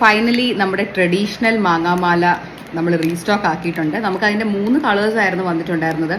Finally നമ്മുടെ traditional മാങ്ങാമാല നമ്മൾ restock ആക്കിയിട്ടുണ്ട്. നമുക്ക് അതിന്റെ മൂന്ന് കളേഴ്സ് ആയിരുന്നു വന്നിട്ടുണ്ടായിരുന്നത്.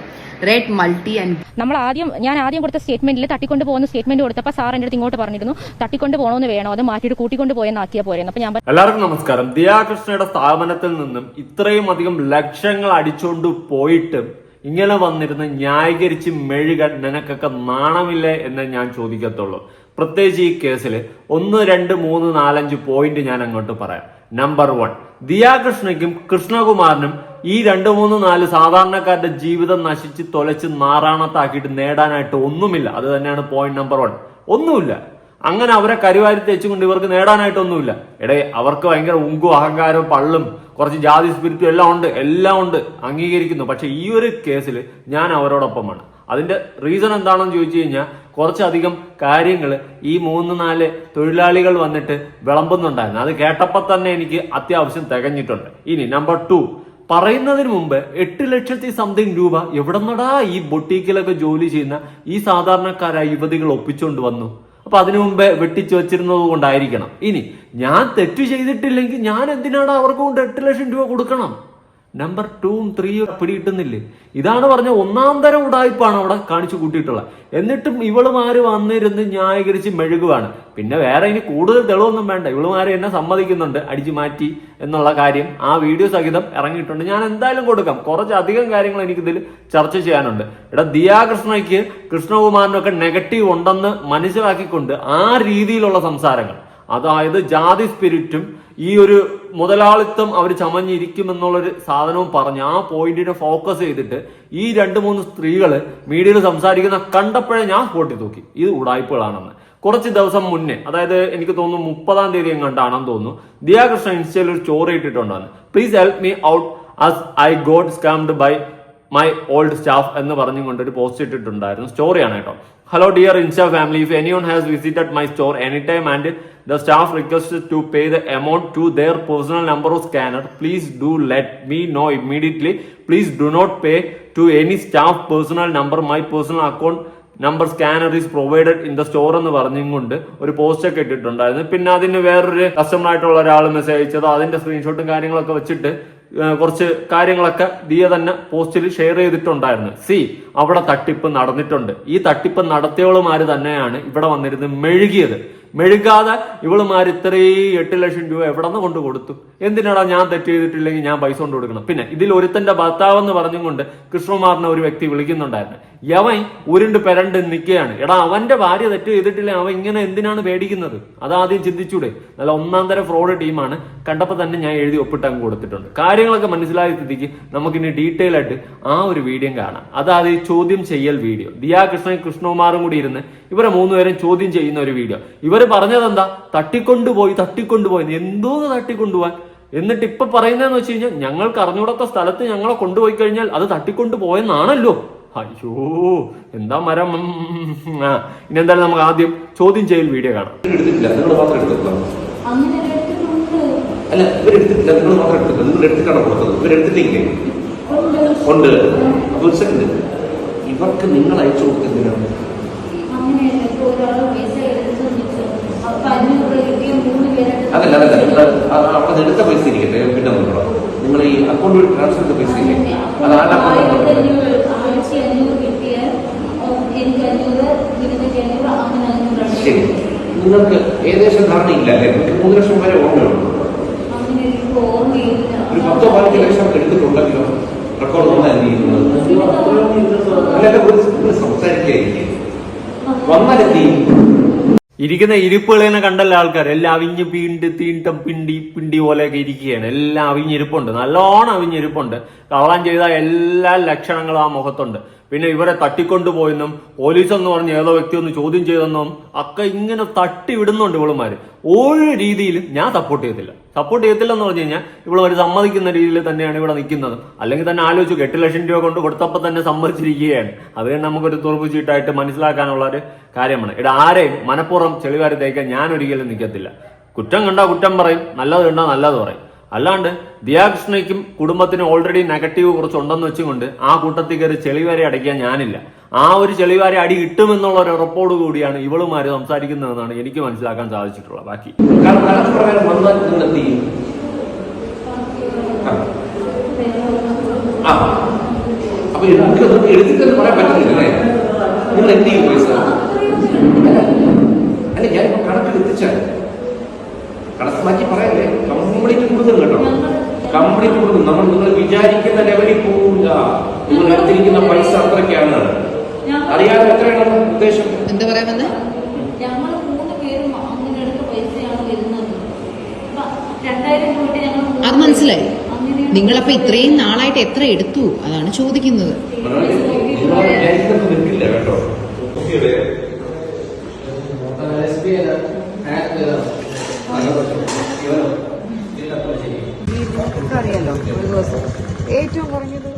റെഡ് മൾട്ടി ആൻഡ് നമ്മൾ ആദ്യം ഞാൻ ആദ്യം കൊടുത്ത സ്റ്റേറ്റ്മെന്റിൽ തട്ടിക്കൊണ്ട് പോകുന്ന സ്റ്റേറ്റ്മെന്റ് കൊടുത്തപ്പോൾ സാർ എന്റെ അടുത്ത് ഇങ്ങോട്ട് പറഞ്ഞിരുന്നു തട്ടിക്കൊണ്ട് പോകണമെന്ന് വേണോ? അത് മാറ്റിയിട്ട് കൂട്ടിക്കൊണ്ട് പോയെന്നാക്കിയാൽ പോരെന്ന്. അപ്പൊ ഞാൻ എല്ലാവർക്കും നമസ്കാരം. ദിയാകൃഷ്ണയുടെ സ്ഥാപനത്തിൽ നിന്നും ഇത്രയും അധികം ലക്ഷങ്ങൾ അടിച്ചുകൊണ്ട് പോയിട്ട് ഇങ്ങനെ വന്നിരുന്ന് ന്യായീകരിച്ച് മെഴുകാൻ നിനക്കൊക്കെ നാണമില്ലേ എന്ന് ഞാൻ ചോദിക്കത്തുള്ളൂ. പ്രത്യേകിച്ച് ഈ കേസിൽ ഒന്ന് രണ്ട് മൂന്ന് നാലഞ്ച് പോയിന്റ് ഞാൻ അങ്ങോട്ട് പറയാം. നമ്പർ വൺ ദിയാകൃഷ്ണയ്ക്കും കൃഷ്ണകുമാറിനും ഈ രണ്ട് മൂന്ന് നാല് സാധാരണക്കാരുടെ ജീവിതം നശിച്ച് തൊലച്ച് നാറാണത്താക്കിയിട്ട് നേടാനായിട്ട് ഒന്നുമില്ല. അത് തന്നെയാണ് പോയിന്റ് നമ്പർ വൺ ഒന്നുമില്ല. അങ്ങനെ അവരെ കരുവാരി തെച്ചുകൊണ്ട് ഇവർക്ക് നേടാനായിട്ടൊന്നുമില്ല. എടേ അവർക്ക് ഭയങ്കര ഉങ്കും അഹങ്കാരവും പള്ളും കുറച്ച് ജാതി സ്പിരിറ്റും എല്ലാം ഉണ്ട്. എല്ലാം ഉണ്ട്. അംഗീകരിക്കുന്നു. പക്ഷെ ഈ ഒരു കേസിൽ ഞാൻ അവരോടൊപ്പമാണ്. അതിന്റെ റീസൺ എന്താണെന്ന് ചോദിച്ചു കഴിഞ്ഞാൽ കുറച്ചധികം കാര്യങ്ങൾ ഈ മൂന്ന് നാല് തൊഴിലാളികൾ വന്നിട്ട് വിളമ്പുന്നുണ്ടായിരുന്നു. അത് കേട്ടപ്പോൾ തന്നെ എനിക്ക് അത്യാവശ്യം തികഞ്ഞിട്ടുണ്ട്. ഇനി നമ്പർ ടു പറയുന്നതിന് മുമ്പ് എട്ട് ലക്ഷത്തി സംതിങ് രൂപ എവിടെന്നടാ ഈ ബൊട്ടീക്കിലൊക്കെ ജോലി ചെയ്യുന്ന ഈ സാധാരണക്കാരായ യുവതികൾ ഒപ്പിച്ചുകൊണ്ട് വന്നു? അപ്പൊ അതിനു മുമ്പേ വെട്ടിച്ചു വെച്ചിരുന്നത് കൊണ്ടായിരിക്കണം. ഇനി ഞാൻ തെറ്റ് ചെയ്തിട്ടില്ലെങ്കിൽ ഞാൻ എന്തിനാണ് അവർക്ക് കൊണ്ട് എട്ട് ലക്ഷം രൂപ കൊടുക്കണം? നമ്പർ ടൂവും ത്രീയും പിടികിട്ടുന്നില്ലേ? ഇതാണ് പറഞ്ഞ ഒന്നാം തരം ഉടായ്പാണ് അവിടെ കാണിച്ചു കൂട്ടിയിട്ടുള്ളത്. എന്നിട്ടും ഇവളുമാര് വന്നിരുന്ന് ന്യായീകരിച്ച് മെഴുകുവാണ്. പിന്നെ വേറെ ഇനി കൂടുതൽ തെളിവൊന്നും വേണ്ട. ഇവളുമാര് എന്നെ സമ്മതിക്കുന്നുണ്ട്. അടിച്ചു മാറ്റി എന്നുള്ള കാര്യം ആ വീഡിയോ സഹിതം ഇറങ്ങിയിട്ടുണ്ട്. ഞാൻ എന്തായാലും കൊടുക്കാം. കുറച്ചധികം കാര്യങ്ങൾ എനിക്കിതിൽ ചർച്ച ചെയ്യാനുണ്ട്. എടാ ദിയാകൃഷ്ണയ്ക്ക് കൃഷ്ണകുമാറിനൊക്കെ നെഗറ്റീവ് ഉണ്ടെന്ന് മനസ്സിലാക്കിക്കൊണ്ട് ആ രീതിയിലുള്ള സംസാരങ്ങൾ. അതായത് ജാതി സ്പിരിറ്റും ഈ ഒരു മുതലാളിത്തം അവർ ചമഞ്ഞിരിക്കും എന്നുള്ളൊരു സാധനവും പറഞ്ഞ് ആ പോയിന്റിനെ ഫോക്കസ് ചെയ്തിട്ട് ഈ രണ്ട് മൂന്ന് സ്ത്രീകൾ മീഡിയയിൽ സംസാരിക്കുന്ന കണ്ടപ്പോഴേ ഞാൻ പൊട്ടി തൂക്കി. ഇത് ഉടായ്പകളാണെന്ന്. കുറച്ച് ദിവസം മുന്നേ അതായത് എനിക്ക് തോന്നുന്നു മുപ്പതാം തീയതി എങ്ങാണ്ടാണെന്ന് തോന്നുന്നു ദിയാകൃഷ്ണ ഇൻസ്റ്റയിൽ ഒരു ചോറ് ഇട്ടിട്ടുണ്ടായിരുന്നു. Please help me out as I got scammed by my old staff എന്ന് പറഞ്ഞുകൊണ്ട് ഒരു പോസ്റ്റ് ഇട്ടിട്ടുണ്ടായിരുന്നു സ്റ്റോറിയാണ് കേട്ടോ. Hello dear insta family if any one has visited my store any time and the staff request to pay the amount to their personal number of scanner please do let me know immediately please do not pay to any staff personal number my personal account number scanner is provided in the store എന്ന് പറഞ്ഞും കൊണ്ട് ഒരു post ഒക്കെ ഇട്ടിട്ടുണ്ടായിരുന്നു. പിന്നെ അതിന് വേറൊരു customer ആയിട്ടുള്ള ഒരാൾ മെസ്സേജ് അയച്ചത് അതിന്റെ സ്ക്രീൻഷോട്ടും കാര്യങ്ങളൊക്കെ വെച്ചിട്ട് കുറച്ച് കാര്യങ്ങളൊക്കെ ദിയ തന്നെ പോസ്റ്റിൽ ഷെയർ ചെയ്തിട്ടുണ്ടായിരുന്നു. സി അവിടെ തട്ടിപ്പ് നടന്നിട്ടുണ്ട്. ഈ തട്ടിപ്പ് നടത്തിയവളുമാര് തന്നെയാണ് ഇവിടെ വന്നിരുന്ന് മെഴുകിയത്. മെഴുകാതെ ഇവളുമാർ ഇത്രയും എട്ട് ലക്ഷം രൂപ എവിടെ നിന്ന് കൊണ്ട് കൊടുത്തു? എന്തിനാടാ ഞാൻ തെറ്റ് ചെയ്തിട്ടില്ലെങ്കിൽ ഞാൻ പൈസ കൊണ്ട് കൊടുക്കണം? പിന്നെ ഇതിൽ ഒരുത്തന്റെ ഭർത്താവ് എന്ന് പറഞ്ഞുകൊണ്ട് കൃഷ്ണകുമാറിനെ ഒരു വ്യക്തി വിളിക്കുന്നുണ്ടായിരുന്നു. യവൻ ഉരുണ്ട് പെരണ്ട് നിൽക്കുകയാണ്. എടാ അവന്റെ ഭാര്യ തെറ്റ് ചെയ്തിട്ടില്ല? അവൻ ഇങ്ങനെ എന്തിനാണ് പേടിക്കുന്നത്? അതാദ്യം ചിന്തിച്ചൂടെ. നല്ല ഒന്നാം തരം ഫ്രോഡ് ടീമാണ്. കണ്ടപ്പോൾ തന്നെ ഞാൻ എഴുതി ഒപ്പിട്ട് അങ്ങ് കൊടുത്തിട്ടുണ്ട്. കാര്യങ്ങളൊക്കെ മനസ്സിലായ സ്ഥിതിക്ക് നമുക്കിനി ഡീറ്റെയിൽ ആയിട്ട് ആ ഒരു വീഡിയോ കാണാം. അതായത് ചോദ്യം ചെയ്യൽ വീഡിയോ. ദിയാ കൃഷ്ണൻ കൃഷ്ണകുമാറും കൂടി ഇരുന്ന് ഇവരെ മൂന്നുപേരും ചോദ്യം ചെയ്യുന്ന ഒരു വീഡിയോ. ഇവർ പറഞ്ഞത് എന്താ തട്ടിക്കൊണ്ടുപോയി തട്ടിക്കൊണ്ടുപോയി. എന്തോ തട്ടിക്കൊണ്ടുപോകാൻ എന്നിട്ട് ഇപ്പൊ പറയുന്നതെന്ന് വെച്ച് കഴിഞ്ഞാൽ ഞങ്ങൾക്ക് അറിഞ്ഞൂടാത്ത സ്ഥലത്ത് ഞങ്ങളെ കൊണ്ടുപോയി കഴിഞ്ഞാൽ അത് തട്ടിക്കൊണ്ടു പോയെന്നാണല്ലോ അയ്യോ എന്താ മരം? ഇനി എന്തായാലും നമുക്ക് ആദ്യം ചോദ്യം ചെയ്യൽ വീഡിയോ കാണാം. അല്ല ഇവരെടുത്തിട്ടില്ല നിങ്ങൾ മാത്രം എടുത്തിട്ടില്ല. നിങ്ങൾ എടുത്തിട്ടാണ് കൊടുത്തത്? ഇവരെടുത്തിട്ടില്ലേ ഉണ്ട്. അപ്പൊ ഒരു സെക്കൻഡ് ഇവർക്ക് നിങ്ങൾ അയച്ചു കൊടുക്കുന്നതിനാണ് അങ്ങനെയല്ല ഇപ്പൊ ഒരാൾ പൈസ എടുത്ത് വെച്ചു അപ്പൊ അഞ്ഞൂറ് കിട്ടിയ മൂന്ന് പേരായിട്ട് അതല്ല അതല്ല. നിങ്ങൾ അവിടെ എടുത്ത പൈസ ഇരിക്കട്ടെ. പിന്നെ നോക്കണം നിങ്ങൾ ഈ അക്കൗണ്ട് വഴി ട്രാൻസ്ഫർ ചെയ്ത പൈസ ഇല്ലേ? അത് ആരുടെ അക്കൗണ്ട് ശരി. നിങ്ങൾക്ക് ഏകദേശം ധാരണയില്ല അല്ലേ? നിങ്ങൾക്ക് മൂന്ന് ലക്ഷം വരെ ഓർമ്മയുള്ളൂ ഒരു പത്തോ പതിനഞ്ച് ലക്ഷം എടുത്തിട്ടുണ്ടെങ്കിലോ റെക്കോർഡ് ഒരു നിങ്ങൾ? സംസാരിക്കായിരിക്കും വന്നാലെത്തി ഇരിക്കുന്ന ഇരിപ്പുകളെ കണ്ടല്ല ആൾക്കാർ എല്ലാം അവിഞ്ഞ് പീണ്ട് തീണ്ടം പിണ്ടി പിണ്ടി പോലെയൊക്കെ ഇരിക്കുകയാണ്. എല്ലാം അവിഞ്ഞിരിപ്പുണ്ട്. നല്ലോണം അവിഞ്ഞിരിപ്പുണ്ട്. കള്ളം ചെയ്ത എല്ലാ ലക്ഷണങ്ങളും ആ മുഖത്തുണ്ട്. പിന്നെ ഇവരെ തട്ടിക്കൊണ്ടുപോയെന്നും പോലീസ് എന്ന് പറഞ്ഞ് ഏതോ വ്യക്തി ഒന്ന് ചോദ്യം ചെയ്തെന്നും ഒക്കെ ഇങ്ങനെ തട്ടി വിടുന്നുണ്ട് ഇവളുമാര്. ഒരു രീതിയിലും ഞാൻ സപ്പോർട്ട് ചെയ്യത്തില്ല. സപ്പോർട്ട് ചെയ്യത്തില്ല എന്ന് പറഞ്ഞു കഴിഞ്ഞാൽ ഇവളവർ സമ്മതിക്കുന്ന രീതിയിൽ തന്നെയാണ് ഇവിടെ നിൽക്കുന്നത്. അല്ലെങ്കിൽ തന്നെ ആലോചിച്ചു എട്ട് ലക്ഷം രൂപ കൊണ്ട് കൊടുത്തപ്പോൾ തന്നെ സമ്മതിച്ചിരിക്കുകയാണ്. അത് തന്നെ നമുക്കൊരു തുറപ്പ് ചീട്ടായിട്ട് മനസ്സിലാക്കാനുള്ള ഒരു കാര്യമാണ്. ഇവിടെ ആരെയും മനഃപൂർവം ചെളിവാരി തേക്കാൻ ഞാൻ ഒരിക്കലും നിൽക്കത്തില്ല കുറ്റം കണ്ടാൽ കുറ്റം പറയും നല്ലത് കണ്ടാൽ നല്ലത് പറയും. അല്ലാണ്ട് ദിയാകൃഷ്ണയ്ക്കും കുടുംബത്തിന് ഓൾറെഡി നെഗറ്റീവ് കുറച്ചുണ്ടെന്ന് വെച്ചുകൊണ്ട് ആ കൂട്ടത്തിൽ കയറി ചെളിവാരി അടയ്ക്കാൻ ഞാനില്ല. ആ ഒരു ചെളിവാരി അടി കിട്ടുമെന്നുള്ള ഒരു ഉറപ്പോട് കൂടിയാണ് ഇവളുമാര് സംസാരിക്കുന്നതെന്നാണ് എനിക്ക് മനസ്സിലാക്കാൻ സാധിച്ചിട്ടുള്ളത്. ബാക്കി. അപ്പൊ നമുക്ക് പറയാൻ പറ്റുന്നില്ലേ നിങ്ങൾ എന്ത് ചെയ്യും പൈസ അല്ല ഞാനിപ്പോ കണക്ക് എത്തിച്ചാൽ കണക്ക് മാറ്റി പറയല്ലേ കംപ്ലീറ്റ് കൊടുക്കും കേട്ടോ കംപ്ലീറ്റ് കൊടുക്കും നമ്മൾ നിങ്ങൾ വിചാരിക്കുന്ന ലെവലിൽ പോകില്ല നിങ്ങൾ എടുത്തിരിക്കുന്ന പൈസ അത്രയ്ക്കാണ് അറിയാതെ എത്രയാണ് ഉദ്ദേശം? എന്താ പറയാൻ വന്നേ? ഞങ്ങൾ മൂന്ന് പേരും പൈസയാണ് വരുന്നത്. രണ്ടായിരം ഞങ്ങൾ അത് മനസ്സിലായി. നിങ്ങളപ്പോ ഇത്രയും നാളായിട്ട് എത്ര എടുത്തു? അതാണ് ചോദിക്കുന്നത്. ഏറ്റവും കുറഞ്ഞത്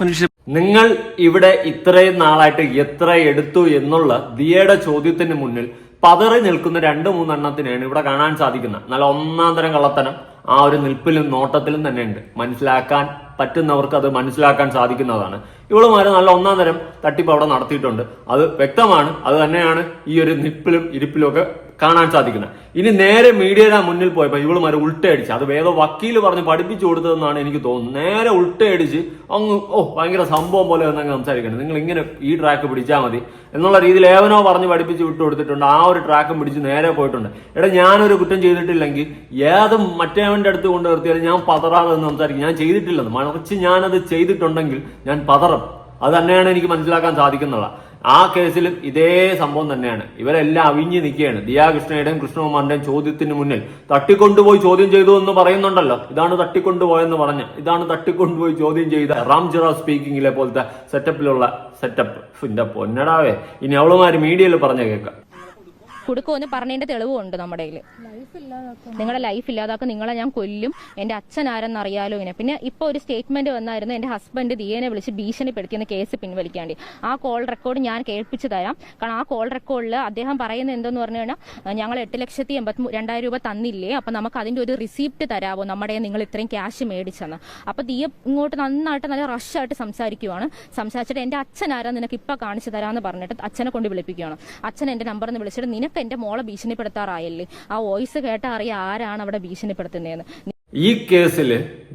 ഒരു കേട്ടോ നിങ്ങൾ ഇവിടെ ഇത്രയും നാളായിട്ട് എത്ര എടുത്തു എന്നുള്ള ദിയയുടെ ചോദ്യത്തിന് മുന്നിൽ പതറി നിൽക്കുന്ന രണ്ട് മൂന്നെണ്ണത്തിനാണ് ഇവിടെ കാണാൻ സാധിക്കുന്നത്. നല്ല ഒന്നാം തരം കള്ളത്തനം ആ ഒരു നിൽപ്പിലും നോട്ടത്തിലും തന്നെ ഉണ്ട് മനസ്സിലാക്കാൻ പറ്റുന്നവർക്ക് അത് മനസ്സിലാക്കാൻ സാധിക്കുന്നതാണ്. ഇവളുമാര് നല്ല ഒന്നാം തരം തട്ടിപ്പ് അവിടെ നടത്തിയിട്ടുണ്ട്. അത് വ്യക്തമാണ്. അത് തന്നെയാണ് ഈ ഒരു നിപ്പിലും ഇരിപ്പിലും ഒക്കെ കാണാൻ സാധിക്കുന്നത്. ഇനി നേരെ മീഡിയയുടെ മുന്നിൽ പോയപ്പോൾ ഇവളുമാരെ ഉൾട്ടയടിച്ച് അത് വേറെ വക്കീൽ പറഞ്ഞ് പഠിപ്പിച്ചു കൊടുത്തതെന്നാണ് എനിക്ക് തോന്നുന്നത്. നേരെ ഉൾട്ടയടിച്ച് അങ്ങ് ഓ ഭയങ്കര സംഭവം പോലെ എന്നങ്ങ് സംസാരിക്കണം നിങ്ങൾ ഇങ്ങനെ ഈ ട്രാക്ക് പിടിച്ചാൽ മതി. എന്നുള്ള രീതിയിൽ ഏവനോ പറഞ്ഞ് പഠിപ്പിച്ച് വിട്ടു കൊടുത്തിട്ടുണ്ട്. ആ ഒരു ട്രാക്കും പിടിച്ച് നേരെ പോയിട്ടുണ്ട്. എടാ ഞാനൊരു കുറ്റം ചെയ്തിട്ടില്ലെങ്കിൽ ഏത് മറ്റേവന്റെ അടുത്ത് കൊണ്ട് നിർത്തിയാലും ഞാൻ പതറാതെ എന്ന് സംസാരിക്കും. ഞാൻ ചെയ്തിട്ടില്ലെന്ന്. മറിച്ച് ഞാനത് ചെയ്തിട്ടുണ്ടെങ്കിൽ ഞാൻ പതറും. അത് തന്നെയാണ് എനിക്ക് മനസ്സിലാക്കാൻ സാധിക്കുന്നത് ആ കേസിലും ഇതേ സംഭവം തന്നെയാണ്. ഇവരെല്ലാം അവിഞ്ഞു നിൽക്കുകയാണ്. ദിയാ കൃഷ്ണയുടെയും കൃഷ്ണകുമാറിന്റെയും ചോദ്യത്തിന് മുന്നിൽ തട്ടിക്കൊണ്ടുപോയി ചോദ്യം ചെയ്തു എന്ന് പറയുന്നുണ്ടല്ലോ. ഇതാണ് തട്ടിക്കൊണ്ടുപോയെന്ന് പറഞ്ഞ് ഇതാണ് തട്ടിക്കൊണ്ടുപോയി ചോദ്യം ചെയ്ത റാം ജിറ സ്പീക്കിങ്ങിലെ പോലത്തെ സെറ്റപ്പിലുള്ള സെറ്റപ്പ് എന്റെ പൊന്നടാവേ ഇനി അവളുമാര് മീഡിയയിൽ പറഞ്ഞ കേൾക്കാം. കൊടുക്കുമെന്ന് പറഞ്ഞതിന്റെ തെളിവുണ്ട് നമ്മുടെ കയ്യിൽ നിങ്ങളുടെ ലൈഫ് ഇല്ലാതാക്കും നിങ്ങളെ ഞാൻ കൊല്ലും. എന്റെ അച്ഛൻ ആരെന്ന് അറിയാലോ ഇങ്ങനെ. പിന്നെ ഇപ്പൊ ഒരു സ്റ്റേറ്റ്മെന്റ് വന്നായിരുന്നു എന്റെ ഹസ്ബൻഡ് ദിയനെ വിളിച്ച് ഭീഷണിപ്പെടുത്തിയെന്ന് കേസ് പിൻവലിക്കാണ്ടി. ആ കോൾ റെക്കോർഡ് ഞാൻ കേൾപ്പിച്ചു തരാം. കാരണം ആ കോൾ റെക്കോർഡിൽ അദ്ദേഹം പറയുന്നത് എന്തെന്ന് പറഞ്ഞു കഴിഞ്ഞാൽ ഞങ്ങൾ എട്ട് ലക്ഷത്തി എൺപത്തി രണ്ടായിരം രൂപ തന്നില്ലേ? അപ്പൊ നമുക്ക് അതിന്റെ ഒരു റിസീപ്റ്റ് തരാമോ നമ്മുടെ നിങ്ങൾ ഇത്രയും ക്യാഷ് മേടിച്ചെന്ന്. അപ്പൊ ദിയ ഇങ്ങോട്ട് നന്നായിട്ട് നല്ല റഷായിട്ട് സംസാരിക്കുവാണ്. സംസാരിച്ചിട്ട് എന്റെ അച്ഛൻ ആരാ? നിനക്ക് ഇപ്പൊ കാണിച്ചു തരാന്ന് പറഞ്ഞിട്ട് അച്ഛനെ കൊണ്ട് വിളിപ്പിക്കുകയാണ് അച്ഛൻ എന്റെ നമ്പർ എന്ന് വിളിച്ചിട്ട് നിനക്ക് എന്റെ മോളെ ഭീഷണിപ്പെടുത്താറായല്ലേ? ആ വോയിസ് കേട്ട അറിയാം ആരാണ് അവിടെ ഭീഷണിപ്പെടുത്തുന്നതെന്ന്. ഈ കേസിൽ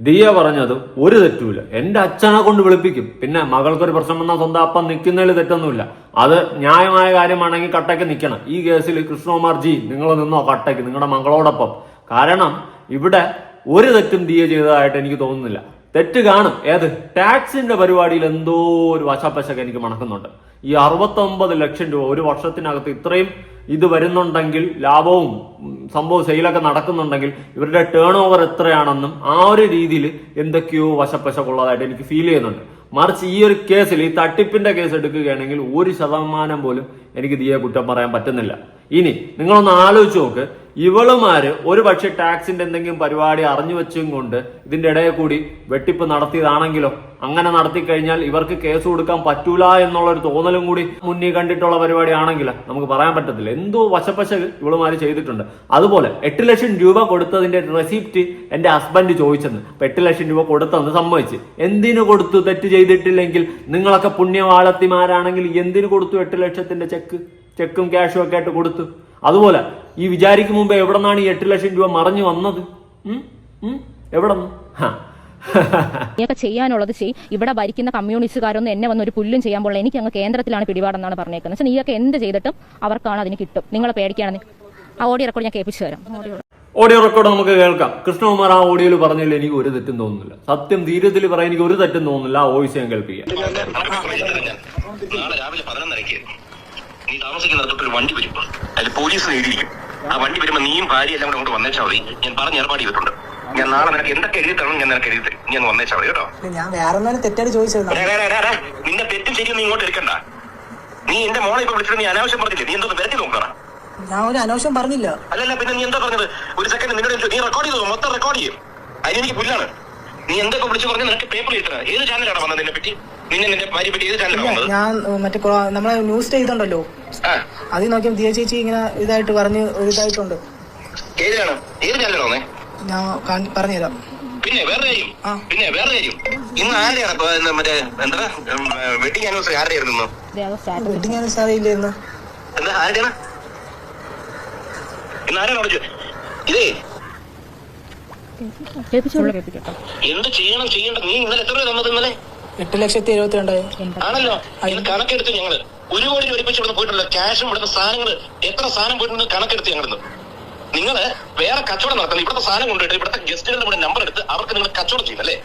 ദിയ പറഞ്ഞത് ഒരു തെറ്റുമില്ല. എന്റെ അച്ഛനെ കൊണ്ട് വിളിപ്പിക്കും. പിന്നെ മകൾക്കൊരു പ്രശ്നം വന്നാൽ സ്വന്തം അപ്പം നിൽക്കുന്നതിൽ തെറ്റൊന്നുമില്ല. അത് ന്യായമായ കാര്യമാണെങ്കിൽ കട്ടയ്ക്ക് നിൽക്കണം. ഈ കേസിൽ കൃഷ്ണകുമാർ ജി നിങ്ങൾ നിന്നോ കട്ടയ്ക്ക് നിങ്ങളുടെ മകളോടൊപ്പം. കാരണം ഇവിടെ ഒരു തെറ്റും ദിയ ചെയ്തതായിട്ട് എനിക്ക് തോന്നുന്നില്ല. തെറ്റ് കാണും. ഏത്? ടാക്സിന്റെ പരിപാടിയിൽ എന്തോ ഒരു വശപ്പശക്ക് എനിക്ക് മണക്കുന്നുണ്ട്. ഈ അറുപത്തൊമ്പത് ലക്ഷം രൂപ ഒരു വർഷത്തിനകത്ത് ഇത്രയും ഇത് വരുന്നുണ്ടെങ്കിൽ ലാഭവും സംഭവ സെയിലൊക്കെ നടക്കുന്നുണ്ടെങ്കിൽ ഇവരുടെ ടേൺ ഓവർ എത്രയാണെന്നും ആ ഒരു രീതിയിൽ എന്തൊക്കെയോ വശപ്പശക്കുള്ളതായിട്ട് എനിക്ക് ഫീൽ ചെയ്യുന്നുണ്ട്. മറിച്ച് ഈ ഒരു കേസിൽ ഈ തട്ടിപ്പിന്റെ കേസ് എടുക്കുകയാണെങ്കിൽ ഒരു ശതമാനം പോലും എനിക്ക് ദിയെ കുറ്റം പറയാൻ പറ്റുന്നില്ല. ഇനി നിങ്ങളൊന്ന് ആലോചിച്ച് നോക്ക്. ഇവളുമാര് ഒരു പക്ഷെ ടാക്സിന്റെ എന്തെങ്കിലും പരിപാടി അറിഞ്ഞു വെച്ചും കൊണ്ട് ഇതിന്റെ ഇടയിൽ കൂടി വെട്ടിപ്പ് നടത്തിയതാണെങ്കിലോ അങ്ങനെ നടത്തി കഴിഞ്ഞാൽ ഇവർക്ക് കേസ് കൊടുക്കാൻ പറ്റൂല എന്നുള്ള ഒരു തോന്നലും കൂടി മുന്നിൽ കണ്ടിട്ടുള്ള പരിപാടി ആണെങ്കിൽ നമുക്ക് പറയാൻ പറ്റത്തില്ല. എന്തോ വശപ്പശ ഇവളുമാര് ചെയ്തിട്ടുണ്ട്. അതുപോലെ എട്ട് ലക്ഷം രൂപ കൊടുത്തതിന്റെ റെസിപ്റ്റ് എന്റെ ഹസ്ബൻഡ് ചോദിച്ചെന്ന്. അപ്പൊ എട്ട് ലക്ഷം രൂപ കൊടുത്തെന്ന് സമ്മതിച്ച്. എന്തിനു കൊടുത്തു? തെറ്റ് ചെയ്തിട്ടില്ലെങ്കിൽ നിങ്ങളൊക്കെ പുണ്യവാളത്തിമാരാണെങ്കിൽ എന്തിനു കൊടുത്തു എട്ട് ലക്ഷത്തിന്റെ ചെക്ക് ചെക്കും ക്യാഷും ഒക്കെ ആയിട്ട് കൊടുത്തു. അതുപോലെ ഈ വിചാരിക്കും മുമ്പ് എവിടെ നിന്നാണ് ഈ എട്ട് ലക്ഷം രൂപ മറഞ്ഞു വന്നത്? എവിടെ നിന്ന് ചെയ്യാനുള്ളത് ചെയ് ഇവിടെ ഭരിക്കുന്ന കമ്മ്യൂണിസ്റ്റുകാരൊന്നും എന്നെ വന്ന് ഒരു പുല്ലും ചെയ്യാൻ പോലെ എനിക്ക് അങ്ങ് കേന്ദ്രത്തിലാണ് പിടിപാടെന്നാണ് പറഞ്ഞേക്കുന്നത്. നീ നീയൊക്കെ എന്ത് ചെയ്തിട്ടും അവർക്കാണ് അതിന് കിട്ടും. നിങ്ങളെ പേടിക്കുകയാണെന്ന് ആ ഓഡിയോ റെക്കോർഡ് ഞാൻ കേൾപ്പിച്ചു തരാം. ഓഡിയോ ഓഡിയോ റെക്കോർഡ് നമുക്ക് കേൾക്കാം. കൃഷ്ണകുമാർ ആ ഓഡിയോയിൽ പറഞ്ഞില്ല എനിക്ക് ഒരു തെറ്റും തോന്നുന്നില്ല. സത്യം ധീരത്തിൽ പറയാൻ എനിക്ക് ഒരു തെറ്റും തോന്നുന്നില്ല. ആ വോയിസ് ഞാൻ കേൾപ്പിക്കാം. നാളെ രാവിലെ പതിനൊന്നരയ്ക്ക്. നീ താമസിക്കുന്ന ഒരു വണ്ടി വരും അതിൽ പോലീസ് നേടിയിരിക്കും ആ വണ്ടി വരുമ്പോ നീയും ഭാര്യ എല്ലാം കൂടെ കൊണ്ട് വന്നേച്ചാൽ മതി. ഞാൻ പറഞ്ഞ ഏർപ്പാട് ചെയ്തിട്ടുണ്ട്. ഞാൻ നാളെ നിനക്ക് എന്തൊക്കെ എഴുതി തരണം ഞാൻ നിനക്ക് എഴുതി തരും നീ ഒന്ന് വന്നേച്ചാൽ മതി കേട്ടോ. ഞാൻ വേറെ തെറ്റായിട്ട് ചോദിച്ചത് നിന്റെ തെറ്റും ശരിയും നീ ഇങ്ങോട്ട് എടുക്കണ്ട. നീ എന്റെ മോളെ ഇപ്പൊ വിളിച്ചിട്ട് നീ അനാവശ്യം പറഞ്ഞില്ലേ? നീ എന്തോ വരത്തി നോക്കണം ഞാൻ ഒരു അനാവശ്യം പറഞ്ഞില്ല. അല്ലല്ല പിന്നെ നീ എന്താ പറഞ്ഞത്? ഒരു സെക്കൻഡ് നിന്നോട് നീ റെക്കോർഡ് ചെയ്തോ? മൊത്തം റെക്കോർഡ് ചെയ്യും. അതിനെനിക്ക് പുല്ലാണ്. നീ എന്തൊക്കെ വിളിച്ചു പറഞ്ഞാൽ നിനക്ക് പേപ്പർ കിട്ടണം ഏത് ചാനലാണ് വന്നത് നിന്നെ പറ്റി? നിന്റെ ഭാര്യ പറ്റി ചാനലാണ് ഞാൻ മറ്റേ നമ്മളെ ന്യൂസ് ചെയ്തുണ്ടല്ലോ. അതിൽ നോക്കിയപ്പോൾ ദിയ ചേച്ചി ഇങ്ങനെ ഇതായിട്ട് പറഞ്ഞ് ഇതായിട്ടുണ്ട്. ഏതിലാണ് ഏത് ചാനലാണ് ഞാൻ പറഞ്ഞുതരാം. പിന്നെ വേറെ കാര്യം പിന്നെ വേറെ കാര്യം ഇന്ന് ആരുടെയാണ് ഇന്ന് മറ്റേ എന്താ വെഡിങ് ആനിവേഴ്സറി ആരുടെ ആയിരുന്നു വെഡിങ് ആനിവേഴ്സറി ഇല്ല ഇന്ന്? എന്താ ആരുടെയാണ്? ഇന്ന് ആരാണ് അവിടെ ഇതേ. എന്ത് ചെയ്യണം ചെയ്യണ്ട. നീ ഇന്നലെ എത്ര രൂപ തന്നത് ഇന്നലെ? എട്ട് ലക്ഷത്തി എഴുപത്തി രണ്ടായിരം ആണല്ലോ ഇത് കണക്കെടുത്ത് ഞങ്ങൾ. ഒരു കോടി ഒരുമിച്ച് ഇവിടെ പോയിട്ടുള്ള ക്യാഷും ഇവിടുത്തെ സാധനങ്ങൾ എത്ര സാധനം പോയിട്ടുണ്ട് കണക്കെടുത്ത് ഞങ്ങളിന്ന്. നിങ്ങൾ വേറെ കച്ചവടം നടത്തണം. ഇവിടുത്തെ സാധനം കൊണ്ടുപോയിട്ട് ഇവിടുത്തെ ഗസ്റ്റുകളുടെ കൂടെ നമ്പർ എടുത്ത് അവർക്ക് നിങ്ങൾ കച്ചവടം ചെയ്യുന്നല്ലേ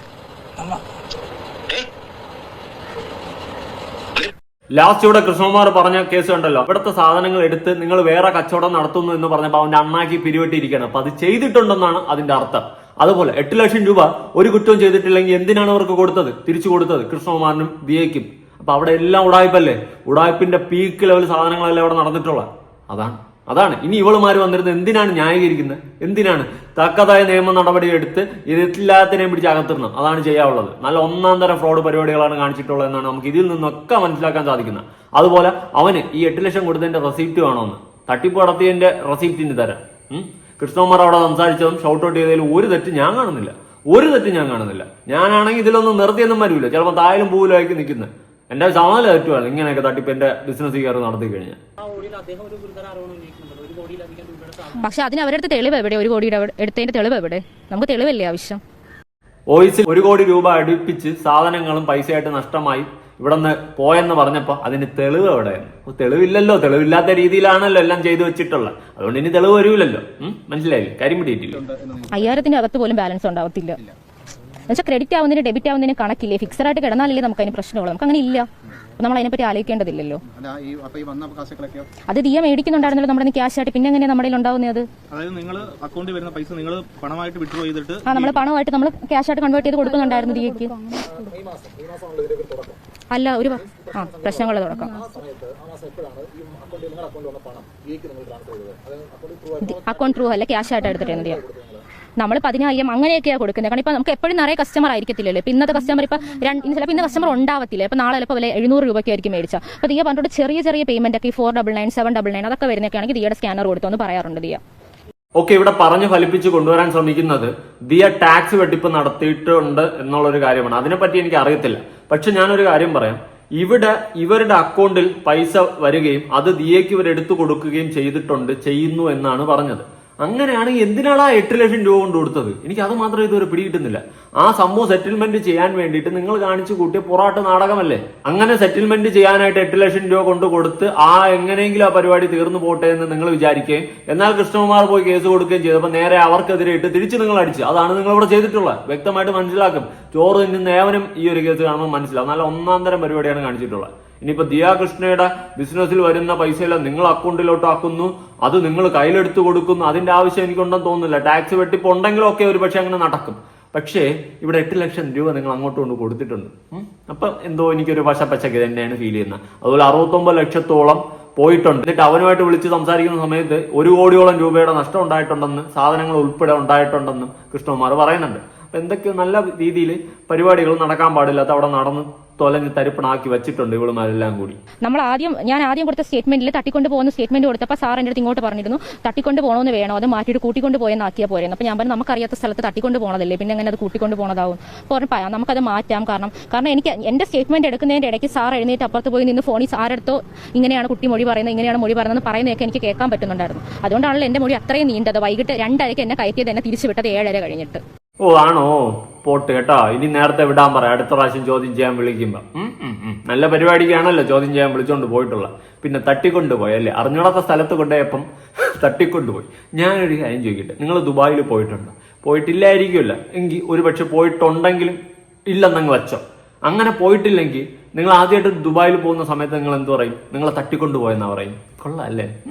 ലാസ്റ്റ് ഇവിടെ കൃഷ്ണകുമാർ പറഞ്ഞ കേസ് ഉണ്ടല്ലോ. ഇവിടുത്തെ സാധനങ്ങൾ എടുത്ത് നിങ്ങൾ വേറെ കച്ചവടം നടത്തുന്നു എന്ന് പറഞ്ഞപ്പോൾ അവന്റെ അണ്ണാക്കി പിരിവെട്ടിയിരിക്കുകയാണ്. അപ്പൊ അത് ചെയ്തിട്ടുണ്ടെന്നാണ് അതിന്റെ അർത്ഥം. അതുപോലെ എട്ട് ലക്ഷം രൂപ ഒരു കുറ്റവും ചെയ്തിട്ടില്ലെങ്കിൽ എന്തിനാണ് അവർക്ക് കൊടുത്തത്? തിരിച്ചു കൊടുത്തത്. കൃഷ്ണകുമാറിനും ദിയയ്ക്കും അപ്പൊ അവിടെ എല്ലാം ഉടായ്പല്ലേ? ഉടായ്പിന്റെ പീക്ക് ലെവൽ സാധനങ്ങളല്ലേ അവിടെ നടന്നിട്ടുള്ള അതാണ്. അതാണ്. ഇനി ഇവളുമാര് വന്നിരുന്നത് എന്തിനാണ് ന്യായീകരിക്കുന്നത്? എന്തിനാണ്? തക്കതായ നിയമ നടപടി എടുത്ത് ഇതില്ലാത്തിനെയും പിടിച്ച് അകത്തിടണം. അതാണ് ചെയ്യാനുള്ളത്. നല്ല ഒന്നാം തരം ഫ്രോഡ് പരിപാടികളാണ് കാണിച്ചിട്ടുള്ളത് എന്നാണ് നമുക്ക് ഇതിൽ നിന്നൊക്കെ മനസ്സിലാക്കാൻ സാധിക്കുന്നത്. അതുപോലെ അവന് ഈ എട്ട് ലക്ഷം കൊടുത്തതിന്റെ റെസിപ്റ്റ് വേണമെന്ന് തട്ടിപ്പ് നടത്തിയതിന്റെ റെസിപ്റ്റിന് തരാം. കൃഷ്ണകുമാർ അവിടെ സംസാരിച്ചതും ഷൗട്ട് ഔട്ട് ചെയ്തതിൽ ഒരു തെറ്റ് ഞാൻ കാണുന്നില്ല. ഒരു തെറ്റ് ഞാൻ കാണുന്നില്ല. ഞാനാണെങ്കിൽ ഇതിലൊന്നും നിർത്തിയൊന്നും വരില്ല. ചിലപ്പോൾ തായാലും പൂവിലും ആയിരിക്കും നിൽക്കുന്നത് എന്റെ സമാല തെറ്റുമാണ് ഇങ്ങനെയൊക്കെ തട്ടിപ്പ് എന്റെ ബിസിനസ് കയറി നടത്തി കഴിഞ്ഞാൽ. പക്ഷെ അതിന് അവരുടെ തെളിവ് എവിടെ? ഒരു അവിടെ- എടുത്തതിന്റെ തെളിവ് എവിടെ? നമുക്ക് തെളിവല്ലേ ആവശ്യം? വോയിസിൽ ഒരു കോടി രൂപ അടുപ്പിച്ച് സാധനങ്ങളും പൈസയായിട്ട് നഷ്ടമായി. ഇവിടെ നിന്ന് പോയെന്ന് പറഞ്ഞപ്പോ അതിന് തെളിവ് എവിടെ തെളിവില്ലല്ലോ. തെളിവില്ലാത്ത രീതിയിലാണല്ലോ എല്ലാം ചെയ്തു വെച്ചിട്ടുള്ളത്. അതുകൊണ്ട് ഇനി തെളിവ് വരൂലല്ലോ? മനസ്സിലായില്ലേ? കാര്യം പിടിയിട്ടില്ല? അയ്യായിരത്തിന്റെ അകത്ത് പോലും ബാലൻസ് ഉണ്ടാവത്തില്ല. എന്നുവെച്ചാൽ ക്രെഡിറ്റ് ആവുന്നതിന് ഡെബിറ്റ് ആവുന്നതിന് കണക്കില്ലേ? ഫിക്സഡ് ആയിട്ട് കിടന്നാലല്ലേ നമുക്ക് അതിന് പ്രശ്നമുള്ളൂ. നമുക്ക് അങ്ങനെ ഇല്ല. നമ്മൾ അതിനെപ്പറ്റി ആലോചിക്കേണ്ടതില്ലല്ലോ അത് ദിയ മേടിക്കുന്നുണ്ടായിരുന്നല്ലോ നമ്മുടെ ക്യാഷ് ആയിട്ട്. പിന്നെ എങ്ങനെയാണ് നമ്മുടെ ഉണ്ടാവുന്നത് അത്? അതായത് നിങ്ങൾ അക്കൗണ്ടിൽ വരുന്ന പൈസ നിങ്ങൾ പണമായിട്ട് വിഡ്രോ ചെയ്തിട്ട് ആ നമ്മൾ പണമായിട്ട് നമ്മൾ ക്യാഷ് ആയിട്ട് കൺവേർട്ട് ചെയ്ത് കൊടുക്കുന്നുണ്ടായിരുന്നു ദിയക്ക് അല്ല ഒരു വ- ആ പ്രശ്നങ്ങളുടെ തുടക്കം. അക്കൗണ്ട് ട്രൂ അല്ല ക്യാഷ് ആയിട്ട് എടുത്തിട്ടുണ്ട് ദിയ നമ്മൾ പതിനായിരം അങ്ങനെയൊക്കെയാണ് കൊടുക്കുന്നത്. കാരണം ഇപ്പം നമുക്ക് എപ്പോഴും നിറയെ കസ്റ്റമർ ആയിരിക്കത്തില്ലല്ലോ. ഇപ്പം ഇന്നത്തെ കസ്റ്റമർ ഇപ്പം രണ്ട് ചിലപ്പോൾ ഇന്ന് കസ്റ്റമർ ഉണ്ടാവത്തില്ല. ഇപ്പം നാളെ ചിലപ്പോൾ വില എഴുന്നൂറ് രൂപയ്ക്ക് ആയിരിക്കും മേടിച്ച അപ്പോൾ ദിയ പറഞ്ഞിട്ട് ചെറിയ ചെറിയ പേയ്മെന്റ് ഒക്കെ ഈ four double nine seven double nine അതൊക്കെ വരുന്നൊക്കെ ദിയയുടെ സ്കാനർ കൊടുത്തു പറയാറുണ്ട് ദിയ. ഓക്കെ ഇവിടെ പറഞ്ഞു ഫലിപ്പിച്ച് കൊണ്ടുവരാൻ ശ്രമിക്കുന്നത് ദിയ ടാക്സ് വെട്ടിപ്പ് നടത്തിയിട്ടുണ്ട് എന്നുള്ളൊരു കാര്യമാണ്. അതിനെപ്പറ്റി എനിക്ക് അറിയത്തില്ല. പക്ഷെ ഞാനൊരു കാര്യം പറയാം. ഇവിടെ ഇവരുടെ അക്കൗണ്ടിൽ പൈസ വരികയും അത് ദിയയ്ക്ക് ഇവർ എടുത്തു കൊടുക്കുകയും ചെയ്തിട്ടുണ്ട് ചെയ്യുന്നു എന്നാണ് പറഞ്ഞത്. അങ്ങനെയാണെങ്കിൽ എന്തിനാണ് ആ എട്ട് ലക്ഷം രൂപ കൊണ്ട് കൊടുത്തത്? എനിക്ക് അത് മാത്രമേ ഇതുവരെ പിടികിട്ടുന്നില്ല. ആ സംഭവം സെറ്റിൽമെന്റ് ചെയ്യാൻ വേണ്ടിയിട്ട് നിങ്ങൾ കാണിച്ചു കൂട്ടിയ പൊറാട്ട് നാടകമല്ലേ? അങ്ങനെ സെറ്റിൽമെന്റ് ചെയ്യാനായിട്ട് എട്ട് ലക്ഷം രൂപ കൊണ്ട് കൊടുത്ത് ആ എങ്ങനെയെങ്കിലും ആ പരിപാടി തീർന്നു പോട്ടെ എന്ന് നിങ്ങൾ വിചാരിക്കുകയും എന്നാൽ കൃഷ്ണകുമാർ പോയി കേസ് കൊടുക്കുകയും ചെയ്തപ്പോൾ നേരെ അവർക്കെതിരെ ഇട്ട് തിരിച്ച് നിങ്ങൾ അടിച്ച്. അതാണ് നിങ്ങൾ ഇവിടെ ചെയ്തിട്ടുള്ളത്. വ്യക്തമായിട്ട് മനസ്സിലാക്കും. ചോറ് തിന്നുന്ന ഏവനും ഈ ഒരു കേസ് കാണുമ്പോൾ മനസ്സിലാവും. നല്ല ഒന്നാം തരം പരിപാടിയാണ് കാണിച്ചിട്ടുള്ളത്. ഇനിയിപ്പോ ദിയാകൃഷ്ണയുടെ ബിസിനസ്സിൽ വരുന്ന പൈസയെല്ലാം നിങ്ങൾ അക്കൗണ്ടിലോട്ട് ആക്കുന്നു അത് നിങ്ങൾ കയ്യിലെടുത്ത് കൊടുക്കുന്നു. അതിന്റെ ആവശ്യം എനിക്കുണ്ടെന്ന് തോന്നുന്നില്ല. ടാക്സ് വെട്ടിപ്പ് ഉണ്ടെങ്കിലും ഒക്കെ ഒരു പക്ഷെ അങ്ങനെ നടക്കും. പക്ഷേ ഇവിടെ എട്ട് ലക്ഷം രൂപ നിങ്ങൾ അങ്ങോട്ട് കൊണ്ട് കൊടുത്തിട്ടുണ്ട്. അപ്പം എന്തോ എനിക്കൊരു പശപ്പച്ചക്ക് തന്നെയാണ് ഫീൽ ചെയ്യുന്നത്. അതുപോലെ അറുപത്തൊമ്പത് ലക്ഷത്തോളം പോയിട്ടുണ്ട്. എന്നിട്ട് അവനുമായിട്ട് വിളിച്ച് സംസാരിക്കുന്ന സമയത്ത് ഒരു കോടിയോളം രൂപയുടെ നഷ്ടം ഉണ്ടായിട്ടുണ്ടെന്ന് സാധനങ്ങൾ ഉൾപ്പെടെ ഉണ്ടായിട്ടുണ്ടെന്നും കൃഷ്ണകുമാർ പറയുന്നുണ്ട്. എന്തൊക്കെയോ നല്ല രീതിയിൽ പരിപാടികൾ നടക്കാൻ പാടില്ലാത്ത അവിടെ നടന്ന് തൊലഞ്ഞ് തരിപ്പണാക്കി വെച്ചിട്ടുണ്ട് ഇവളുമാരെല്ലാം കൂടി. നമ്മൾ ആദ്യം ഞാൻ ആദ്യം കൊടുത്ത സ്റ്റേറ്റ്മെന്റിൽ തട്ടിക്കൊണ്ട് പോകുന്ന സ്റ്റേറ്റ്മെന്റ് കൊടുത്തപ്പോൾ സാർ എന്റെ അടുത്ത് ഇങ്ങോട്ട് പറഞ്ഞിരുന്നു തട്ടിക്കൊണ്ട് പോകണമെന്ന് വേണോ? അത് മാറ്റിയിട്ട് കൂട്ടിക്കൊണ്ട് പോയെന്ന് ആക്കിയാൽ പോരെന്ന്. അപ്പോൾ ഞാൻ പറഞ്ഞു നമുക്കറിയാത്ത സ്ഥലത്ത് തട്ടിക്കൊണ്ട് പോകണതല്ലേ പിന്നെ അങ്ങനെ അത് കൂട്ടിക്കൊണ്ട് പോകണതാവും അപ്പോൾ പറഞ്ഞു "പ- നമുക്കത് മാറ്റാം കാരണം കാരണം എനിക്ക് എന്റെ സ്റ്റേറ്റ്മെന്റ് എടുക്കുന്നതിന്റെ ഇടയ്ക്ക് സാർ എഴുന്നേറ്റ് അപ്പുറത്ത് പോയി നിന്ന് ഫോണിൽ സാരെടുത്തോ ഇങ്ങനെയാണ് കുട്ടി മൊഴി പറയുന്നത് ഇങ്ങനെയാണ് മൊഴി പറയുന്നത് പറയുന്നതൊക്കെ എനിക്ക് കേൾക്കാൻ പറ്റുന്നുണ്ടായിരുന്നു. അതുകൊണ്ടാണല്ലോ എന്റെ മൊഴി അത്രയും നീണ്ടത് വൈകിട്ട് രണ്ടരയ്ക്ക് എന്നെ കയറ്റിയത് എന്നെ തിരിച്ചു വിട്ടത് ഏഴര കഴിഞ്ഞിട്ട്. ഓ ആണോ? പോട്ട് കേട്ടോ. ഇനി നേരത്തെ വിടാൻ പറ. അടുത്ത പ്രാവശ്യം ചോദ്യം ചെയ്യാൻ വിളിക്കുമ്പോ. ഉം, ഉം, ഉം. നല്ല പരിപാടിക്കാണല്ലോ ചോദ്യം ചെയ്യാൻ വിളിച്ചോണ്ട് പോയിട്ടുള്ള. പിന്നെ തട്ടിക്കൊണ്ടുപോയി അല്ലേ? അറിഞ്ഞോടാത്ത സ്ഥലത്ത് കൊണ്ടുപോയപ്പം തട്ടിക്കൊണ്ടുപോയി. ഞാനൊരു കാര്യം ചോദിക്കട്ടെ. നിങ്ങൾ ദുബായിൽ പോയിട്ടുണ്ട്? പോയിട്ടില്ലായിരിക്കുമല്ല. എങ്കിൽ ഒരു പക്ഷെ പോയിട്ടുണ്ടെങ്കിലും ഇല്ലെന്നങ്ങ് വെച്ചോ. അങ്ങനെ പോയിട്ടില്ലെങ്കിൽ നിങ്ങൾ ആദ്യമായിട്ട് ദുബായിൽ പോകുന്ന സമയത്ത് നിങ്ങൾ എന്ത് പറയും? നിങ്ങളെ തട്ടിക്കൊണ്ടുപോയെന്നാ പറയും. കൊള്ളാം അല്ലേ?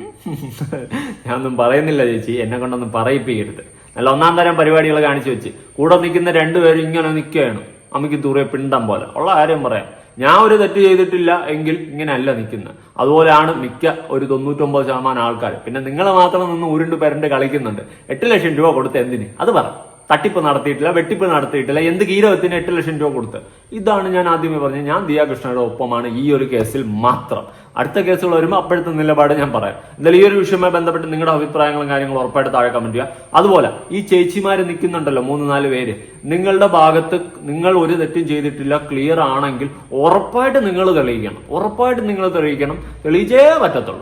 ഞാനൊന്നും പറയുന്നില്ല ചേച്ചി. എന്നെ കൊണ്ടൊന്നും പറയിപ്പിക്കരുത്. നല്ല ഒന്നാം തരം പരിപാടികൾ കാണിച്ചു വെച്ച്. കൂടെ നിൽക്കുന്ന രണ്ടുപേരും ഇങ്ങനെ നിൽക്കുകയാണ് അമ്മയ്ക്ക് ദൂരെ പിണ്ടം പോലെ. ഉള്ള കാര്യം പറയാം. ഞാൻ ഒരു തെറ്റ് ചെയ്തിട്ടില്ല എങ്കിൽ ഇങ്ങനെ അല്ല നിൽക്കുന്നത്. അതുപോലെയാണ് മിക്ക ഒരു തൊണ്ണൂറ്റൊമ്പത് ശതമാനം ആൾക്കാർ പിന്നെ നിങ്ങൾ മാത്രം നിന്ന് ഉരുണ്ട് പെരണ്ട് കളിക്കുന്നുണ്ട്. എട്ട് ലക്ഷം രൂപ കൊടുത്ത് എന്തിന്? അത് പറ. തട്ടിപ്പ് നടത്തിയിട്ടില്ല വെട്ടിപ്പ് നടത്തിയിട്ടില്ല എന്ത് കീരവത്തിന് എട്ട് ലക്ഷം രൂപ കൊടുത്ത്. ഇതാണ് ഞാൻ ആദ്യമേ പറഞ്ഞത്. ഞാൻ ദിയാകൃഷ്ണയുടെ ഒപ്പമാണ് ഈ ഒരു കേസിൽ മാത്രം. അടുത്ത കേസുകൾ വരുമ്പോൾ അപ്പോഴത്തെ നിലപാട് ഞാൻ പറയാം. എന്തായാലും ഈ ഒരു വിഷയവുമായി ബന്ധപ്പെട്ട് നിങ്ങളുടെ അഭിപ്രായങ്ങളും കാര്യങ്ങളും ഉറപ്പായിട്ട് താഴെ കമന്റ് ചെയ്യുക. അതുപോലെ ഈ ചേച്ചിമാര് നിൽക്കുന്നുണ്ടല്ലോ മൂന്ന് നാല് പേര്. നിങ്ങളുടെ ഭാഗത്ത് നിങ്ങൾ ഒരു തെറ്റും ചെയ്തിട്ടില്ല ക്ലിയർ ആണെങ്കിൽ ഉറപ്പായിട്ട് നിങ്ങൾ തെളിയിക്കണം. ഉറപ്പായിട്ട് നിങ്ങൾ തെളിയിക്കണം. തെളിയിച്ചേ പറ്റത്തുള്ളൂ.